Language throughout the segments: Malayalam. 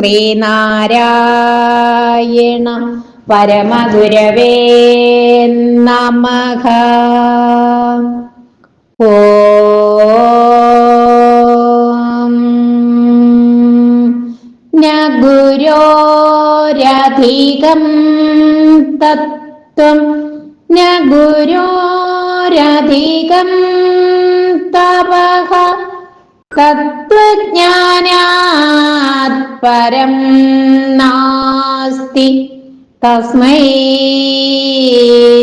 ശ്രീനാരായണ പരമഗുരവേ നമഃ. ഗുരോരധികം തത്വം. ന ഗുരോരധികം തപഃ. തത്വജ്ഞാനാത് പരം നാസ്തി. തസ്മൈ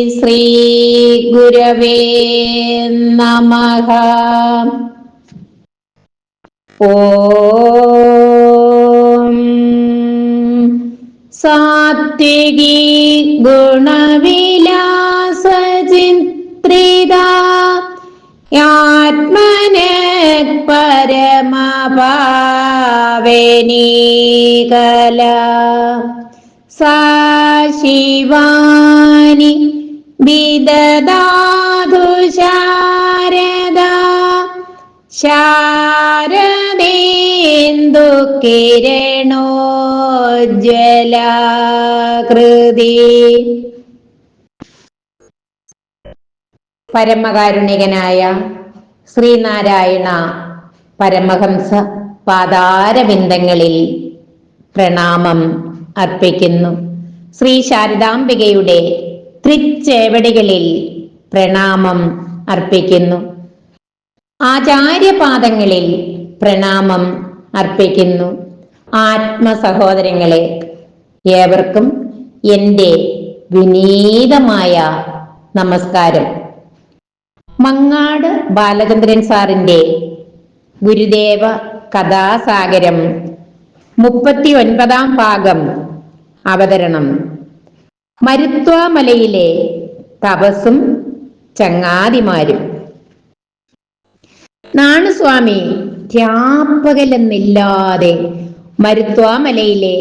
ശ്രീ ഗുരവേ നമഃ. ഓം സാത്വികി ഗുണവിലാസചിത്രിത ആത്മന പരമഭാവേനീകല സാ ശിവാനി വിദദാതു ശാരദ. ശാരദേന്ദു കിരണോജ്വലാകൃതി. പരമകാരുണികനായ ശ്രീനാരായണ പരമഹംസ പാതാരവിന്ദങ്ങളിൽ പ്രണാമം അർപ്പിക്കുന്നു. ശ്രീ ശാരദാംബികയുടെ തൃച്ചേവടികളിൽ പ്രണാമം അർപ്പിക്കുന്നു. ആചാര്യപാദങ്ങളിൽ പ്രണാമം അർപ്പിക്കുന്നു. ആത്മസഹോദരങ്ങളെ ഏവർക്കും എന്റെ വിനീതമായ നമസ്കാരം. മങ്ങാട് ബാലചന്ദ്രൻ സാറിന്റെ ഗുരുദേവ കഥാസാഗരം മുപ്പത്തി ഒൻപതാം ഭാഗം അവതരണം. മരുത്വാമലയിലെ തപസും ചങ്ങാതിമാരും. നാണുസ്വാമി ധ്യാപകലെന്നില്ലാതെ മരുത്വാമലയിലെ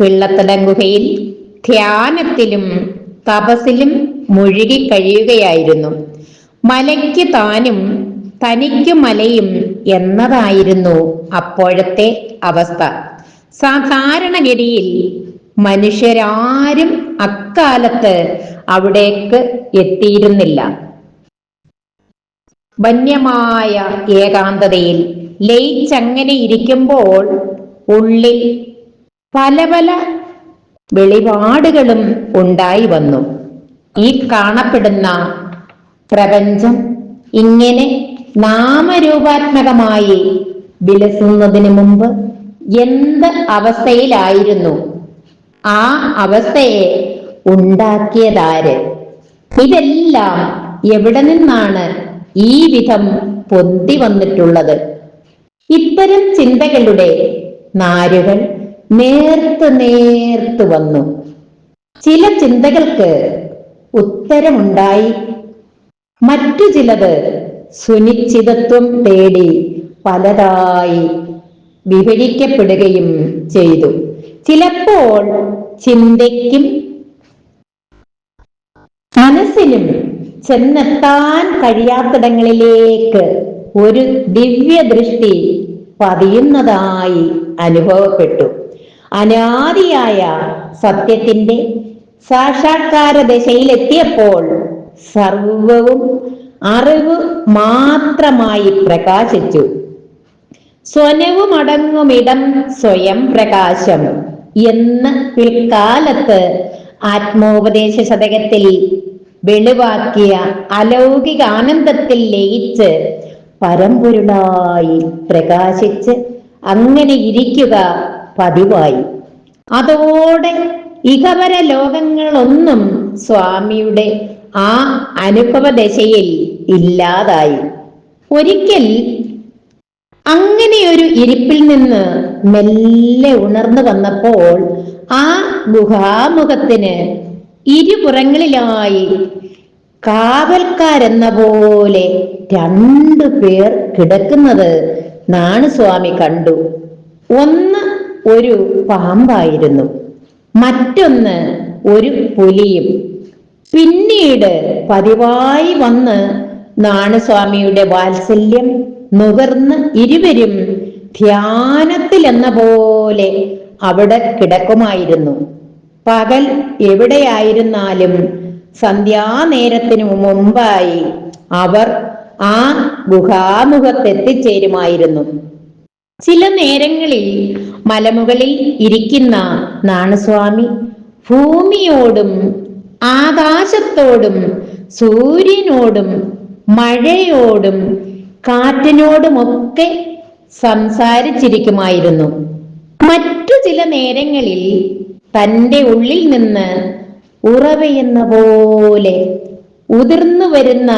പിള്ളത്തടം ഗുഹയിൽ ധ്യാനത്തിലും തപസിലും മുഴുകി കഴിയുകയായിരുന്നു. മലയ്ക്ക് താനും തനിക്ക് മലയും എന്നതായിരുന്നു അപ്പോഴത്തെ അവസ്ഥ. സാധാരണഗതിയിൽ മനുഷ്യരാരും അക്കാലത്ത് അവിടേക്ക് എത്തിയിരുന്നില്ല. വന്യമായ ഏകാന്തതയിൽ ലയിച്ചങ്ങനെ ഇരിക്കുമ്പോൾ ഉള്ളിൽ പല പല വെളിപാടുകളും ഉണ്ടായി വന്നു. ഈ കാണപ്പെടുന്ന പ്രപഞ്ചം ഇങ്ങനെ നാമരൂപാത്മകമായി വിലസുന്നതിന് മുമ്പ് എന്ത് അവസ്ഥയിലായിരുന്നു? ആ അവസ്ഥയെ ഉണ്ടാക്കിയതാര്? ഇതെല്ലാം എവിടെ നിന്നാണ് ഈ വിധം പൊന്തി വന്നിട്ടുള്ളത്? ഇത്തരം ചിന്തകളുടെ നാരുകൾ നേർത്ത് നേർത്ത് വന്നു. ചില ചിന്തകൾക്ക് ഉത്തരമുണ്ടായി മറ്റു ചിലത് സുനിശ്ചിതത്വം തേടി പലതായി വിഭജിക്കപ്പെടുകയും ചെയ്തു. ചിലപ്പോൾ ചിന്തയ്ക്കും മനസ്സിനും ചെന്നെത്താൻ കഴിയാത്തിടങ്ങളിലേക്ക് ഒരു ദിവ്യദൃഷ്ടി പതിയുന്നതായി അനുഭവപ്പെട്ടു. അനാദിയായ സത്യത്തിന്റെ സാക്ഷാത്കാര ദശയിലെത്തിയപ്പോൾ സർവവും അറിവ് മാത്രമായി പ്രകാശിച്ചു. സ്വനവുമടങ്ങുമിടം സ്വയം പ്രകാശം എന്ന് പിൽക്കാലത്ത് ആത്മോപദേശ ശതകത്തിൽ വെളിവാക്കിയ അലൗകിക ആനന്ദത്തിൽ ലയിച്ച് പരമ്പൊരുളായി പ്രകാശിച്ച് അങ്ങനെ ഇരിക്കുക പതിവായി. അതോടെ ഇഹപര ലോകങ്ങളൊന്നും സ്വാമിയുടെ ആ അനുഭവദശയിൽ ഇല്ലാതായി. ഒരിക്കൽ അങ്ങനെയൊരു ഇരിപ്പിൽ നിന്ന് മെല്ലെ ഉണർന്നു വന്നപ്പോൾ ആ ഗുഹാമുഖത്തിന് ഇരുപുറങ്ങളിലായി കാവൽക്കാരെന്ന പോലെ രണ്ടു പേർ കിടക്കുന്നത് നാണുസ്വാമി കണ്ടു. ഒന്ന് ഒരു പാമ്പായിരുന്നു. മറ്റൊന്ന് ഒരു പുലിയും. പിന്നീട് പതിവായി വന്ന് നാണസ്വാമിയുടെ വാത്സല്യം നുകർന്ന് ഇരുവരും ധ്യാനത്തിൽ എന്ന പോലെ അവിടെ കിടക്കുമായിരുന്നു. പകൽ എവിടെയായിരുന്നാലും സന്ധ്യാനേരത്തിനു മുമ്പായി അവർ ആ ഗുഹാമുഖത്തെത്തിച്ചേരുമായിരുന്നു. ചില നേരങ്ങളിൽ മലമുകളിൽ ഇരിക്കുന്ന നാണസ്വാമി ഭൂമിയോടും ആകാശത്തോടും സൂര്യനോടും മഴയോടും കാറ്റിനോടുമൊക്കെ സംസാരിച്ചിരിക്കുമായിരുന്നു. മറ്റു ചില നേരങ്ങളിൽ തന്റെ ഉള്ളിൽ നിന്ന് ഉറവയെന്ന പോലെ ഉതിർന്നു വരുന്ന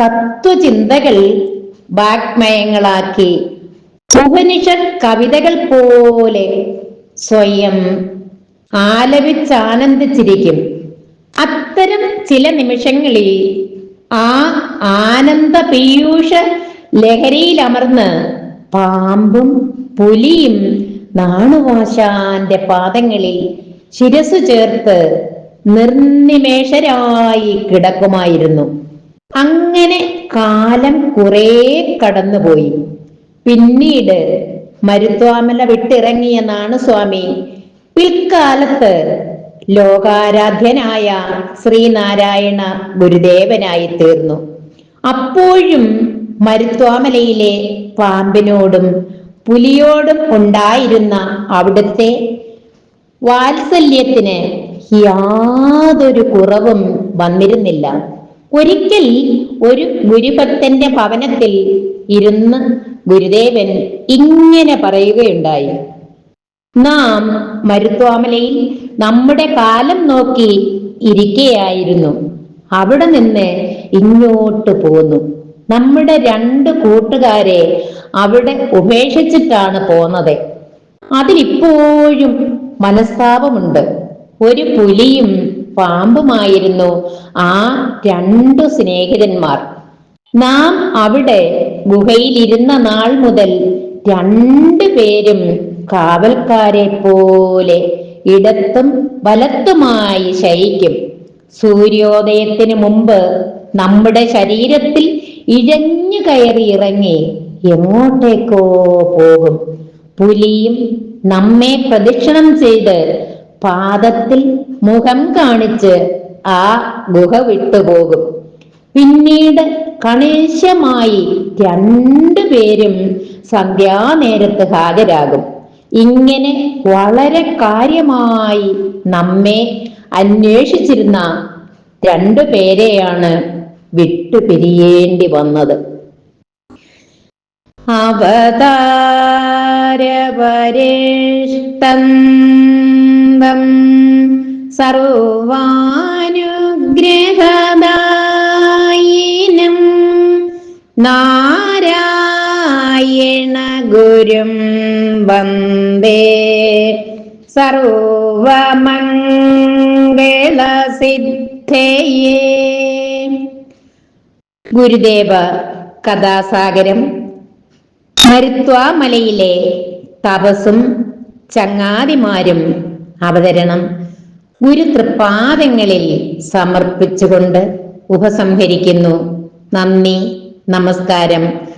തത്വചിന്തകൾ വാഗ്മയങ്ങളാക്കി ഉപനിഷത് കവിതകൾ പോലെ സ്വയം ആലപിച്ചാനന്ദിച്ചിരിക്കും. അത്തരം ചില നിമിഷങ്ങളിൽ ആ ആനന്ദ പീയൂഷ ലഹരിയിലമർന്ന് പാമ്പും പുലിയും നാണുവാശാന്റെ പാദങ്ങളിൽ ശിരസ് ചേർത്ത് നിർനിമേഷരായി കിടക്കുമായിരുന്നു. അങ്ങനെ കാലം കുറേ കടന്നുപോയി. പിന്നീട് മരുത്വാമല വിട്ടിറങ്ങിയ നാണുസ്വാമി പിൽക്കാലത്ത് ലോകാരാധ്യനായ ശ്രീനാരായണ ഗുരുദേവനായി തീർന്നു അപ്പോഴും മരുത്വാമലയിലെ പാമ്പിനോടും പുലിയോടും ഉണ്ടായിരുന്ന അവിടുത്തെ വാത്സല്യത്തിന് യാതൊരു കുറവും വന്നിരുന്നില്ല. ഒരിക്കൽ ഒരു ഗുരുഭക്തന്റെ ഭവനത്തിൽ ഇരുന്ന് ഗുരുദേവൻ ഇങ്ങനെ പറയുകയുണ്ടായി. നാം മരുത്വാമലയിൽ നമ്മുടെ കാലം നോക്കി ഇരിക്കുകയായിരുന്നു അവിടെ നിന്ന് ഇങ്ങോട്ട് പോന്നു. നമ്മുടെ രണ്ട് കൂട്ടുകാരെ അവിടെ ഉപേക്ഷിച്ചിട്ടാണ് പോന്നത്. അതിലിപ്പോഴും മനസ്താപമുണ്ട്. ഒരു പുലിയും പാമ്പുമായിരുന്നു ആ രണ്ടു സ്നേഹിതന്മാർ. നാം അവിടെ ഗുഹയിലിരുന്ന നാൾ മുതൽ രണ്ടു പേരും കാവൽക്കാരെ പോലെ ഇടത്തും വലത്തുമായി ശയിക്കും. സൂര്യോദയത്തിന് മുമ്പ് നമ്മുടെ ശരീരത്തിൽ ഇഴഞ്ഞു കയറി ഇറങ്ങി എങ്ങോട്ടേക്കോ പോകും. പുലിയും നമ്മെ പ്രദക്ഷിണം ചെയ്ത് പാദത്തിൽ മുഖം കാണിച്ച് ആ ഗുഹ വിട്ടുപോകും പിന്നീട് കണേശമായി രണ്ടുപേരും സന്ധ്യാനേരത്ത് ഹാജരാകും. ഇങ്ങനെ വളരെ കാര്യമായി നമ്മെ അന്വേഷിച്ചിരുന്ന രണ്ടു പേരെയാണ് വിട്ടുപിരിയേണ്ടി വന്നത്. അവതാരപരിഷ്ടം സർവാനുഗ്രഹദായിനം നാരായണ ഗുരും വന്ദേ. സർവമംഗളസിദ്ധയേ. ഗുരുദേവ കഥാസാഗരം. മരുത്വാമലയിലെ തപസും ചങ്ങാതിമാരും അവതരണം. ഗുരു തൃപ്പാദങ്ങളിൽ സമർപ്പിച്ചുകൊണ്ട് ഉപസംഹരിക്കുന്നു. നന്ദി നമസ്കാരം.